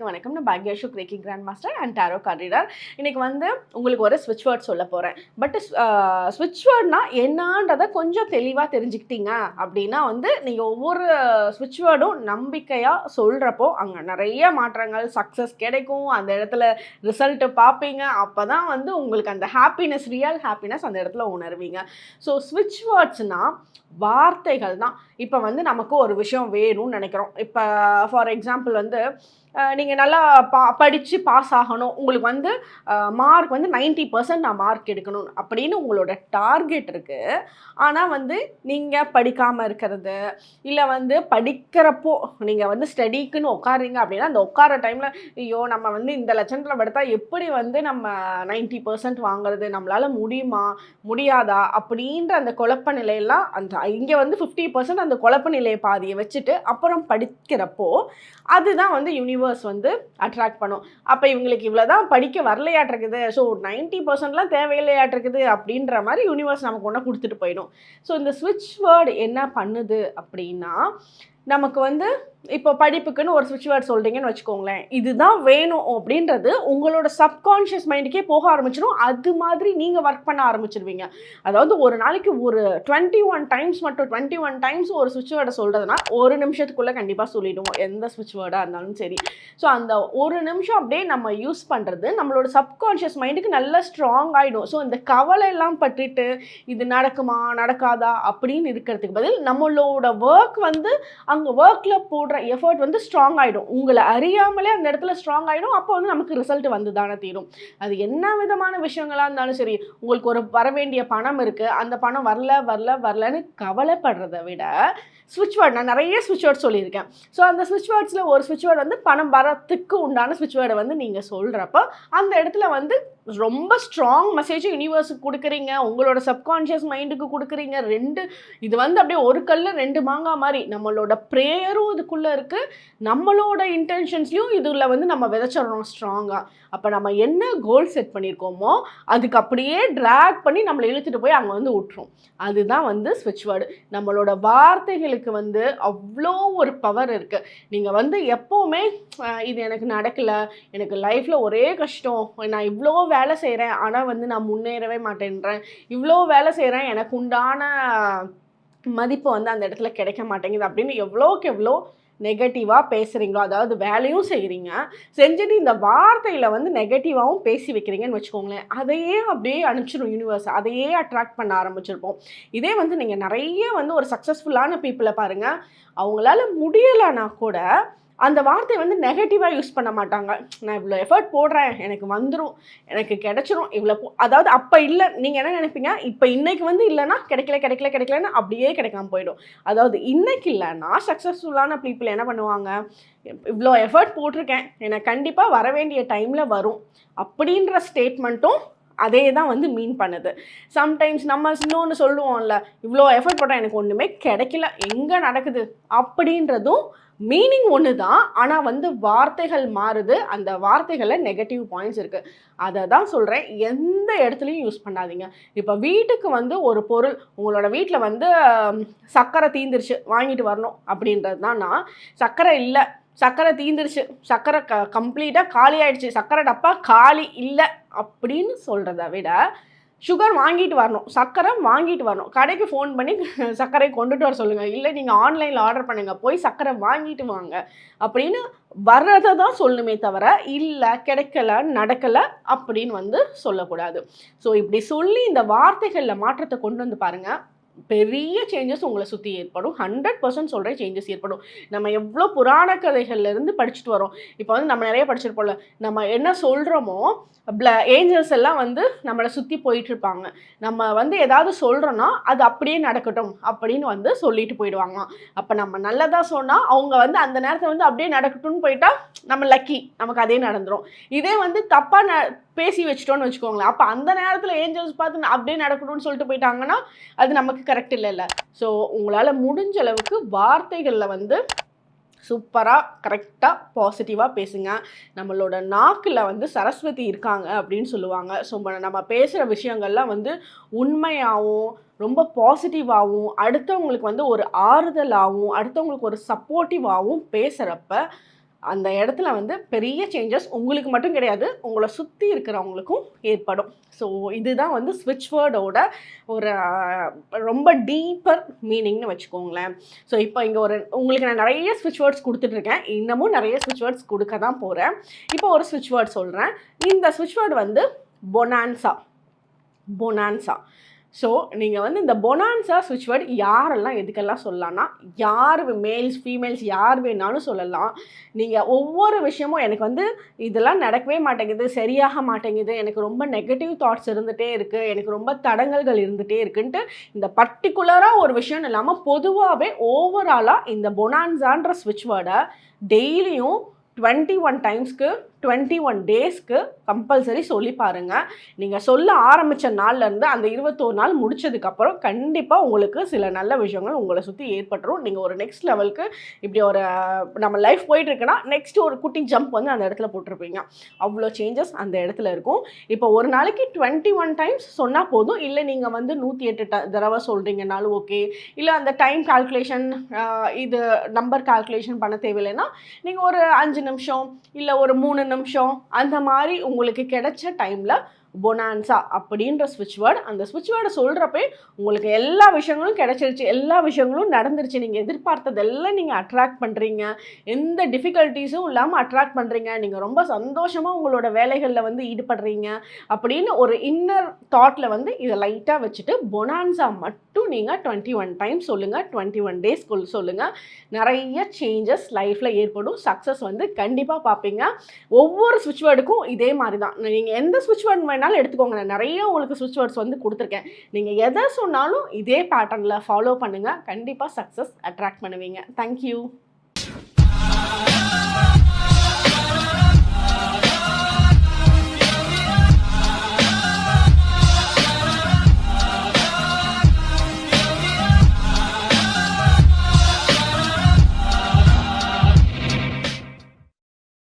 அனைவருக்கும் வணக்கம். நான் பாக்யாஷு reiki grand master and tarot card reader இன்னைக்கு வந்து உங்களுக்கு ஒரு ஸ்விட்ச் வேர்ட் சொல்ல போகிறேன் பட் ஸ்விட்ச் வேர்ட்னா என்னன்றதை கொஞ்சம் தெளிவாக தெரிஞ்சுக்கிட்டீங்க அப்படின்னா வந்து நீங்கள் ஒவ்வொரு ஸ்விட்ச் வேர்டும் நம்பிக்கையாக சொல்கிறப்போ அங்கே நிறைய மாற்றங்கள் சக்ஸஸ் கிடைக்கும். அந்த இடத்துல ரிசல்ட்டு பார்ப்பீங்க. அப்போ தான் வந்து உங்களுக்கு அந்த ஹாப்பினஸ் ரியல் ஹாப்பினஸ் அந்த இடத்துல உணர்வீங்க. ஸோ ஸ்விட்ச் வேர்ட்ஸ்னால் வார்த்தைகள் தான். இப்போ வந்து நமக்கு ஒரு விஷயம் வேணும்னு நினைக்கிறோம். இப்போ ஃபார் எக்ஸாம்பிள் வந்து நீங்கள் நல்லா பா படித்து பாஸ் ஆகணும். உங்களுக்கு வந்து மார்க் வந்து 90% பர்சன்ட் நான் மார்க் எடுக்கணும் அப்படின்னு உங்களோட டார்கெட் இருக்குது ஆனால் வந்து நீங்கள் படிக்காமல் இருக்கிறது இல்லை வந்து படிக்கிறப்போ நீங்கள் வந்து ஸ்டடிக்குன்னு உட்காருங்க அப்படின்னா அந்த உட்கார டைமில் ஐயோ நம்ம வந்து இந்த லட்சத்தில் படுத்தா எப்படி வந்து நம்ம 90% பர்சன்ட் வாங்குறது நம்மளால் முடியுமா முடியாதா அப்படின்ற அந்த குழப்ப நிலையெல்லாம் அந்த இங்கே வந்து ஃபிஃப்டி பர்சன்ட் அந்த குழப்ப நிலையை பாதியை வச்சுட்டு அப்புறம் படிக்கிறப்போ அதுதான் வந்து யூனிவர்ஸ் வந்து அட்ராக்ட் பண்ணும். அப்போ இவங்களுக்கு இவ்வளோதான் படிக்க வரலையாட்டிருக்குது. ஸோ நைன்ட்டி பர்சன்ட்லாம் தேவையில்லையாட்டிருக்குது அப்படின்ற மாதிரி யூனிவர்ஸ் நமக்கு ஒன்று கொடுத்துட்டு போயிடும். ஸோ இந்த ஸ்விட்ச் வேர்டு என்ன பண்ணுது அப்படின்னா நமக்கு வந்து இப்போ படிப்புக்குன்னு ஒரு சுவிட்ச் வேர்ட் சொல்கிறீங்கன்னு வச்சுக்கோங்களேன். இதுதான் வேணும் அப்படின்றது உங்களோட சப்கான்ஷியஸ் மைண்டுக்கே போக ஆரம்பிச்சிடும் அது மாதிரி நீங்கள் ஒர்க் பண்ண ஆரம்பிச்சிருவீங்க. அதாவது ஒரு நாளைக்கு ஒரு டுவெண்ட்டி ஒன் டைம்ஸ் மட்டும் டுவெண்ட்டி ஒன் டைம்ஸ் ஒரு சுவிட்ச் வேர்டை சொல்கிறதுனா ஒரு நிமிஷத்துக்குள்ளே கண்டிப்பாக சொல்லிவிடுவோம் எந்த சுவிட்ச் வேர்டாக இருந்தாலும் சரி. ஸோ அந்த ஒரு நிமிஷம் அப்படியே நம்ம யூஸ் பண்ணுறது நம்மளோட சப்கான்ஷியஸ் மைண்டுக்கு நல்லா ஸ்ட்ராங் ஆகிடும் ஸோ இந்த கவலை எல்லாம் பட்டுட்டு இது நடக்குமா நடக்காதா அப்படின்னு இருக்கிறதுக்கு பதில் நம்மளோட ஒர்க் வந்து அங்கே ஒர்க்கில் போடுற எஃபர்ட் வந்து ஸ்ட்ராங் ஆகிடும் உங்களை அறியாமலே அந்த இடத்துல ஸ்ட்ராங் ஆகிடும் அப்போ வந்து நமக்கு ரிசல்ட் வந்து தானே தீரும். அது என்ன விதமான விஷயங்களாக இருந்தாலும் சரி உங்களுக்கு ஒரு வர வேண்டிய பணம் இருக்குது அந்த பணம் வரல வரல வரலன்னு கவலைப்படுறதை விட ஸ்விட்ச் வேர்டு நான் நிறைய ஸ்விட்ச் வேர்ட் சொல்லியிருக்கேன். ஸோ அந்த ஸ்விட்ச் வேர்ட்ஸில் ஒரு ஸ்விட்ச் வேர்டு வந்து பணம் வரத்துக்கு உண்டான ஸ்விட்ச் வேர்டை வந்து நீங்கள் சொல்கிறப்போ அந்த இடத்துல வந்து ரொம்ப ஸ்ட்ராங் மெசேஜ் யூனிவர்ஸுக்கு கொடுக்குறீங்க. உங்களோட சப்கான்ஷியஸ் மைண்டுக்கு கொடுக்குறீங்க. ரெண்டு இது வந்து அப்படியே ஒரு கல்ல ரெண்டு மாங்காய் மாதிரி. நம்மளோட ப்ரேயரும் இதுக்குள்ளே இருக்குது நம்மளோட இன்டென்ஷன்ஸ்லையும் இதில் வந்து நம்ம விதைச்சிடறோம் ஸ்ட்ராங்காக அப்போ நம்ம என்ன கோல் செட் பண்ணியிருக்கோமோ அதுக்கு அப்படியே ட்ராக் பண்ணி நம்மளை இழுத்துட்டு போய் அங்கே வந்து விட்டுரும் அதுதான் வந்து ஸ்விட்ச் வேர்டு நம்மளோட வார்த்தைகளுக்கு வந்து அவ்வளோ ஒரு பவர் இருக்குது நீங்கள் வந்து எப்போவுமே இது எனக்கு நடக்கலை. எனக்கு லைஃப்பில் ஒரே கஷ்டம். நான் இவ்வளோ வேலை செய்கிறேன் ஆனால் வந்து நான் முன்னேறவே மாட்டேன்றேன். இவ்வளோ வேலை செய்கிறேன் எனக்கு உண்டான மதிப்பு வந்து அந்த இடத்துல கிடைக்க மாட்டேங்குது அப்படின்னு எவ்வளோக்கு எவ்வளோ நெகட்டிவாக பேசுகிறீங்களோ அதாவது வேலையும் செய்கிறீங்க செஞ்சுட்டு இந்த வார்த்தையில் வந்து நெகட்டிவாகவும் பேசி வைக்கிறீங்கன்னு வச்சுக்கோங்களேன் அதையே அப்படியே அனுப்பிச்சிடும் யூனிவர்ஸ் அதையே அட்ராக்ட் பண்ண ஆரம்பிச்சிருப்போம். இதே வந்து நீங்கள் நிறைய வந்து ஒரு சக்ஸஸ்ஃபுல்லான பீப்புளை பாருங்கள் அவங்களால முடியலைன்னா கூட அந்த வார்த்தையை வந்து நெகட்டிவாக யூஸ் பண்ண மாட்டாங்க. நான் இவ்வளோ எஃபர்ட் போடுறேன் எனக்கு வந்துடும் எனக்கு கிடச்சிரும் இவ்வளோ அதாவது அப்போ இல்லை நீங்கள் என்ன நினைப்பீங்க? இப்போ இன்னைக்கு வந்து இல்லைன்னா கிடைக்கல கிடைக்கல கிடைக்கலன்னு அப்படியே கிடைக்காம போயிடும். அதாவது இன்னைக்கு இல்லைன்னா சக்ஸஸ்ஃபுல்லான பீப்புள் என்ன பண்ணுவாங்க? இவ்வளோ எஃபர்ட் போட்டிருக்கேன் எனக்கு கண்டிப்பாக வர வேண்டிய டைமில் வரும். அப்படின்ற ஸ்டேட்மெண்ட்டும் அதே தான் வந்து மீன் பண்ணுது. சம்டைம்ஸ் நம்ம இன்னொன்று சொல்லுவோம்ல இவ்வளோ எஃபர்ட் போட்டால் எனக்கு ஒன்றுமே கிடைக்கல எங்கே நடக்குது? அப்படின்றதும் மீனிங் ஒன்று தான் ஆனால் வந்து வார்த்தைகள் மாறுது. அந்த வார்த்தைகளில் நெகட்டிவ் பாயிண்ட்ஸ் இருக்குது அதை தான் சொல்கிறேன் எந்த இடத்துலையும் யூஸ் பண்ணாதீங்க. இப்போ வீட்டுக்கு வந்து ஒரு பொருள் உங்களோட வீட்டில் வந்து சக்கரை சர்க்கரை தீந்துருச்சு வாங்கிட்டு வரணும் அப்படின்றது தான் நான் சர்க்கரை இல்லை. சர்க்கரை தீந்துருச்சு. சர்க்கரை க கம்ப்ளீட்டாக காலி ஆயிடுச்சு. சர்க்கரை டப்பா காலி இல்லை அப்படின்னு சொல்கிறத விட சுகர் வாங்கிட்டு வரணும். சர்க்கரை வாங்கிட்டு வரணும். கடைக்கு ஃபோன் பண்ணி சர்க்கரை கொண்டுட்டு வர சொல்லுங்கள் இல்லை நீங்கள் ஆன்லைனில் ஆர்டர் பண்ணுங்கள் போய் சர்க்கரை வாங்கிட்டு வாங்க. அப்படின்னு வர்றதை தான் சொல்லணுமே தவிர இல்லை கிடைக்கல நடக்கலை அப்படின்னு வந்து சொல்லக்கூடாது. ஸோ இப்படி சொல்லி இந்த வார்த்தைகளில் மாற்றத்தை கொண்டு வந்து பாருங்கள் பெரிய சேஞ்சஸ் உங்களை சுற்றி ஏற்படும். ஹண்ட்ரட் பர்சன்ட் சொல்கிற சேஞ்சஸ் ஏற்படும். நம்ம எவ்வளோ புராண கதைகள்லேருந்து படிச்சுட்டு வரோம். இப்போ வந்து நம்ம நிறைய படிச்சிருப்போம்ல. நம்ம என்ன சொல்கிறோமோ ப்ள ஏஞ்சல்ஸ் எல்லாம் வந்து நம்மளை சுற்றி போயிட்டு இருப்பாங்க நம்ம வந்து ஏதாவது சொல்கிறோன்னா அது அப்படியே நடக்கட்டும் அப்படின்னு வந்து சொல்லிட்டு போயிடுவாங்க அப்போ நம்ம நல்லதாக சொன்னால் அவங்க வந்து அந்த நேரத்தில் வந்து அப்படியே நடக்கட்டும்னு போயிட்டா நம்ம லக்கி நமக்கு அதே நடந்துடும் இதே வந்து தப்பாக ந பேசி வச்சிட்டோன்னு வச்சுக்கோங்களேன். அப்போ அந்த நேரத்தில் ஏஞ்சல்ஸ் பார்த்து அப்படியே நடக்கணும்னு சொல்லிட்டு போயிட்டாங்கன்னா அது நமக்கு கரெக்ட் இல்லைல்ல. ஸோ உங்களால் முடிஞ்ச அளவுக்கு வார்த்தைகளில் வந்து சூப்பராக கரெக்டாக பாசிட்டிவாக பேசுங்க. நம்மளோட நாக்கில் வந்து சரஸ்வதி இருக்காங்க அப்படின்னு சொல்லுவாங்க. ஸோ நம்ம பேசுகிற விஷயங்கள்லாம் வந்து உண்மையாகவும் ரொம்ப பாசிட்டிவாகவும் அடுத்தவங்களுக்கு வந்து ஒரு ஆறுதலாகவும் அடுத்தவங்களுக்கு ஒரு சப்போர்ட்டிவாகவும் பேசுகிறப்ப அந்த இடத்துல வந்து பெரிய சேஞ்சஸ் உங்களுக்கு மட்டும் கிடையாது உங்களை சுற்றி இருக்கிறவங்களுக்கும் ஏற்படும். ஸோ இதுதான் வந்து ஸ்விட்ச் வேர்டோட ஒரு ரொம்ப டீப்பர் மீனிங்னு வச்சுக்கோங்களேன். ஸோ இப்போ இங்கே ஒரு உங்களுக்கு நான் நிறைய ஸ்விட்ச் வேர்ட்ஸ் கொடுத்துட்ருக்கேன். இன்னமும் நிறைய ஸ்விட்ச் வேர்ட்ஸ் கொடுக்க தான் போகிறேன் இப்போ ஒரு ஸ்விட்ச் வேர்ட் சொல்கிறேன் இந்த ஸ்விட்ச் வேர்டு வந்து பொனான்சா பொனான்சா ஸோ நீங்கள் வந்து இந்த பொனான்சா ஸ்விட்ச் வேர்டு யாரெல்லாம் எதுக்கெல்லாம் சொல்லலாம்னா யார் மேல்ஸ் ஃபீமேல்ஸ் யார் வேணாலும் சொல்லலாம். நீங்கள் ஒவ்வொரு விஷயமும் எனக்கு வந்து இதெல்லாம் நடக்கவே மாட்டேங்குது சரியாக மாட்டேங்குது. எனக்கு ரொம்ப நெகட்டிவ் தாட்ஸ் இருந்துகிட்டே இருக்குது எனக்கு ரொம்ப தடங்கல்கள் இருந்துகிட்டே இருக்குன்ட்டு இந்த பர்டிகுலராக ஒரு விஷயம் இல்லாமல் பொதுவாகவே ஓவராலாக இந்த பொனான்சான்ற ஸ்விட்ச் வேர்டை டெய்லியும் டுவெண்ட்டி ஒன் டைம்ஸ்க்கு டுவெண்ட்டி ஒன் டேஸ்க்கு கம்பல்சரி சொல்லி பாருங்கள் நீங்கள் சொல்ல ஆரம்பித்த நாள்லேருந்து அந்த இருபத்தோரு நாள் முடிச்சதுக்கப்புறம் கண்டிப்பாக உங்களுக்கு சில நல்ல விஷயங்கள் உங்களை சுற்றி ஏற்பட்டுரும். நீங்கள் ஒரு நெக்ஸ்ட் லெவலுக்கு இப்படி ஒரு நம்ம லைஃப் போயிட்டுருக்குன்னா நெக்ஸ்ட் ஒரு குட்டி ஜம்ப் வந்து அந்த இடத்துல போட்டிருப்பீங்க. அவ்வளோ சேஞ்சஸ் அந்த இடத்துல இருக்கும். இப்போ ஒரு நாளைக்கு டுவெண்ட்டி ஒன் டைம்ஸ் சொன்னால் போதும். இல்லை நீங்கள் வந்து நூற்றி எட்டு ட தடவை சொல்கிறீங்கனாலும் ஓகே இல்லை அந்த டைம் கால்குலேஷன் இது நம்பர் கால்குலேஷன் பண்ண தேவையில்லைன்னா நீங்கள் ஒரு அஞ்சு நிமிஷம் இல்லை ஒரு மூணு நிமிஷம். அந்த மாதிரி உங்களுக்கு கிடைச்ச டைமில் பொனான்சா அப்படின்ற ஸ்விட்ச் வேர்டு அந்த ஸ்விட்ச் வேர்டை சொல்கிறப்பே உங்களுக்கு எல்லா விஷயங்களும் கிடச்சிருச்சு. எல்லா விஷயங்களும் நடந்துருச்சு. நீங்கள் எதிர்பார்த்ததெல்லாம் நீங்கள் அட்ராக்ட் பண்ணுறீங்க எந்த டிஃபிகல்ட்டிஸும் இல்லாமல் அட்ராக்ட் பண்ணுறீங்க நீங்கள் ரொம்ப சந்தோஷமாக உங்களோட வேலைகளில் வந்து ஈடுபடுறீங்க அப்படின்னு ஒரு இன்னர் தாட்டில் வந்து இதை லைட்டாக வச்சுட்டு பொனான்சா மட்டும் நீங்கள் டுவெண்ட்டி ஒன் டைம் சொல்லுங்கள் டுவெண்ட்டி ஒன் டேஸ் சொல்லுங்கள் நிறைய சேஞ்சஸ் லைஃப்பில் ஏற்படும். சக்ஸஸ் வந்து கண்டிப்பாக பார்ப்பீங்க. ஒவ்வொரு ஸ்விட்ச் வேர்டுக்கும் இதே மாதிரி தான் நீங்கள் எந்த ஸ்விட்ச் வேர்டு வேணாலும் எடுத்துக்கோங்க. நான் நிறைய உங்களுக்கு சுவிட்ச் வேர்ட்ஸ் வந்து கொடுத்துருக்கேன். நீங்கள் எதை சொன்னாலும் இதே பேட்டர்னில் ஃபாலோ பண்ணுங்கள் கண்டிப்பாக சக்ஸஸ் அட்ராக்ட் பண்ணுவீங்க. தேங்க்யூ